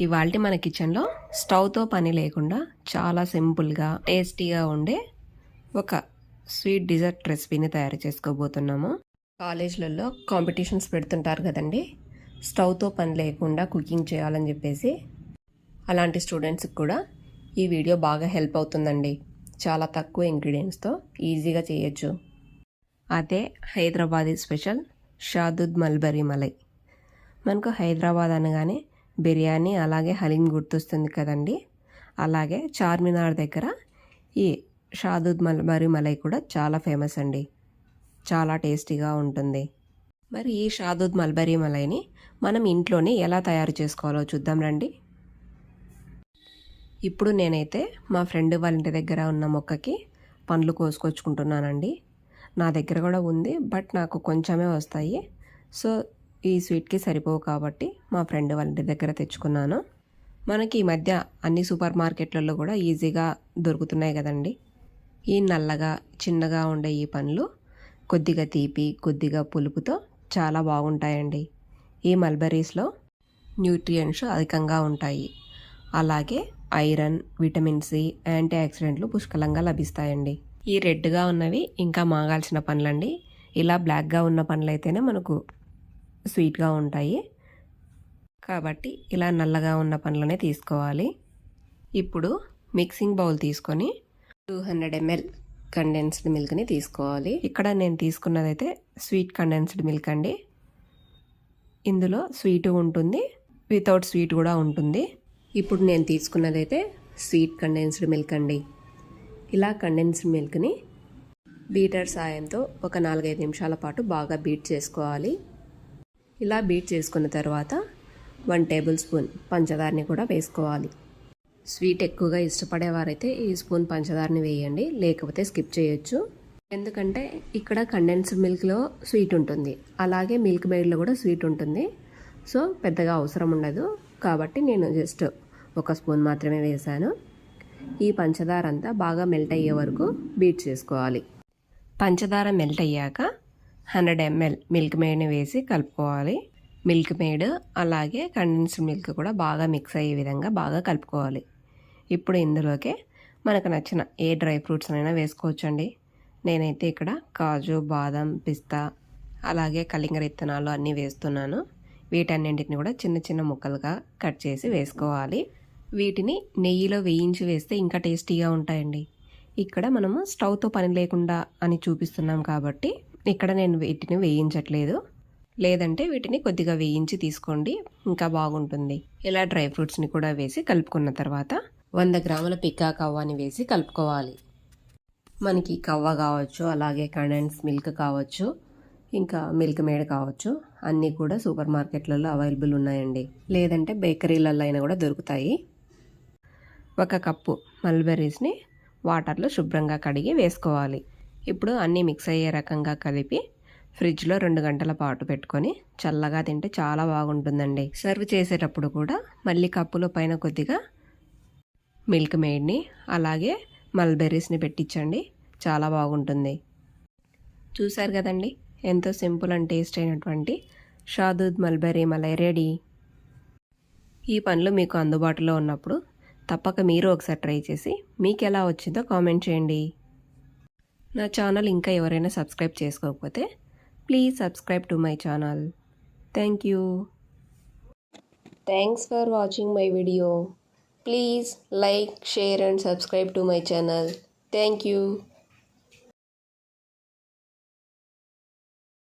ఇవాళ మన కిచెన్లో స్టవ్తో పని లేకుండా చాలా సింపుల్గా టేస్టీగా ఉండే ఒక స్వీట్ డిజర్ట్ రెసిపీని తయారు చేసుకోబోతున్నాము. కాలేజ్లలో కాంపిటీషన్స్ పెడుతుంటారు కదండి. స్టవ్తో పని లేకుండా కుకింగ్ చేయాలని చెప్పేసి అలాంటి స్టూడెంట్స్కి కూడా ఈ వీడియో బాగా హెల్ప్ అవుతుందండి. చాలా తక్కువ ఇంగ్రీడియంట్స్తో ఈజీగా చేయొచ్చు. అదే హైదరాబాదీ స్పెషల్ షాదుద్ మల్బరీ మలై. మనకు హైదరాబాద్ అనగానే బిర్యానీ అలాగే హలీం గుర్తొస్తుంది కదండి. అలాగే చార్మినార్ దగ్గర ఈ షాదుద్ మల్బరి మలై కూడా చాలా ఫేమస్ అండి. చాలా టేస్టీగా ఉంటుంది. మరి ఈ షాదుద్ మల్బరీ మలైని మనం ఇంట్లోనే ఎలా తయారు చేసుకోవాలో చూద్దాం రండి. ఇప్పుడు నేనైతే మా ఫ్రెండ్ వాళ్ళ ఇంటి దగ్గర ఉన్న మొక్కకి పండ్లు కోసుకొచ్చుకుంటున్నానండి. నా దగ్గర కూడా ఉంది బట్ నాకు కొంచెమే వస్తాయి. సో ఈ స్వీట్కి సరిపోవు కాబట్టి మా ఫ్రెండ్ వాళ్ళ ఇంటి దగ్గర తెచ్చుకున్నాను. మనకి ఈ మధ్య అన్ని సూపర్ మార్కెట్లలో కూడా ఈజీగా దొరుకుతున్నాయి కదండి. ఈ నల్లగా చిన్నగా ఉండే ఈ పండ్లు కొద్దిగా తీపి కొద్దిగా పులుపుతో చాలా బాగుంటాయండి. ఈ మల్బరీస్లో న్యూట్రియంట్స్ అధికంగా ఉంటాయి. అలాగే ఐరన్ విటమిన్ సి యాంటీ ఆక్సిడెంట్లు పుష్కలంగా లభిస్తాయండి. ఈ రెడ్గా ఉన్నవి ఇంకా మాగాల్సిన పండ్లండి. ఇలా బ్లాక్గా ఉన్న పండ్లు అయితేనే మనకు స్వీట్గా ఉంటాయి. కాబట్టి ఇలా నల్లగా ఉన్న పండ్లనే తీసుకోవాలి. ఇప్పుడు మిక్సింగ్ బౌల్ తీసుకొని టూ హండ్రెడ్ ఎంఎల్ కండెన్స్డ్ మిల్క్ని తీసుకోవాలి. ఇక్కడ నేను తీసుకున్నదైతే స్వీట్ కండెన్స్డ్ మిల్క్ అండి. ఇందులో స్వీట్ ఉంటుంది వితౌట్ స్వీట్ కూడా ఉంటుంది. ఇప్పుడు నేను తీసుకున్నదైతే స్వీట్ కండెన్స్డ్ మిల్క్ అండి. ఇలా కండెన్స్డ్ మిల్క్ని బీటర్ సాయంతో ఒక నాలుగైదు నిమిషాల పాటు బాగా బీట్ చేసుకోవాలి. ఇలా బీట్ చేసుకున్న తర్వాత వన్ టేబుల్ స్పూన్ పంచదారని కూడా వేసుకోవాలి. స్వీట్ ఎక్కువగా ఇష్టపడేవారైతే ఈ స్పూన్ పంచదారని వేయండి లేకపోతే స్కిప్ చేయొచ్చు. ఎందుకంటే ఇక్కడ కండెన్స్డ్ మిల్క్లో స్వీట్ ఉంటుంది. అలాగే మిల్క్ మేడ్లో కూడా స్వీట్ ఉంటుంది. సో పెద్దగా అవసరం ఉండదు. కాబట్టి నేను జస్ట్ ఒక స్పూన్ మాత్రమే వేశాను. ఈ పంచదార అంతా బాగా మెల్ట్ అయ్యే వరకు బీట్ చేసుకోవాలి. పంచదార మెల్ట్ అయ్యాక హండ్రెడ్ ఎంఎల్ మిల్క్ మేడ్ని వేసి కలుపుకోవాలి. మిల్క్ మేడ్ అలాగే కండెన్స్డ్ మిల్క్ కూడా బాగా మిక్స్ అయ్యే విధంగా బాగా కలుపుకోవాలి. ఇప్పుడు ఇందులోకే మనకు నచ్చిన ఏ డ్రై ఫ్రూట్స్ అయినా వేసుకోవచ్చండి. నేనైతే ఇక్కడ కాజు బాదం పిస్తా అలాగే కలింగర ఇత్తనాలు అన్నీ వేస్తున్నాను. వీటన్నింటిని కూడా చిన్న చిన్న ముక్కలుగా కట్ చేసి వేసుకోవాలి. వీటిని నెయ్యిలో వేయించి వేస్తే ఇంకా టేస్టీగా ఉంటాయండి. ఇక్కడ మనము స్టవ్తో పని లేకుండా అని చూపిస్తున్నాం కాబట్టి ఇక్కడ నేను వీటిని వేయించట్లేదు. లేదంటే వీటిని కొద్దిగా వేయించి తీసుకోండి. ఇంకా బాగుంటుంది. ఇలా డ్రై ఫ్రూట్స్ని కూడా వేసి కలుపుకున్న తర్వాత వంద గ్రాముల పిక్కా కవ్వాని వేసి కలుపుకోవాలి. మనకి కవ్వ కావచ్చు అలాగే కండెన్స్ మిల్క్ కావచ్చు ఇంకా మిల్క్ మేడ్ కావచ్చు అన్నీ కూడా సూపర్ మార్కెట్లలో అవైలబుల్ ఉన్నాయండి. లేదంటే బేకరీలలో అయినా కూడా దొరుకుతాయి. ఒక కప్పు మల్బెర్రీస్ని వాటర్లో శుభ్రంగా కడిగి వేసుకోవాలి. ఇప్పుడు అన్నీ మిక్స్ అయ్యే రకంగా కలిపి ఫ్రిడ్జ్లో రెండు గంటల పాటు పెట్టుకొని చల్లగా తింటే చాలా బాగుంటుందండి. సర్వ్ చేసేటప్పుడు కూడా మళ్ళీ కప్పులో పైన కొద్దిగా మిల్క్ మేడ్ని అలాగే మల్బెర్రీస్ని పెట్టించండి. చాలా బాగుంటుంది. చూశారు కదండి? ఎంతో సింపుల్ అండ్ టేస్ట్ అయినటువంటి షాదూద్ మల్బెర్రీ మలై రెడీ. ఈ పనులు మీకు అందుబాటులో ఉన్నప్పుడు తప్పక మీరు ఒకసారి ట్రై చేసి మీకు ఎలా వచ్చిందో కామెంట్ చేయండి. నా ఛానల్ ఇంకా ఎవరైనా సబ్స్క్రైబ్ చేసుకోకపోతే please subscribe to my channel. Thank you. Thanks for watching my video please like share and subscribe to my channel thank you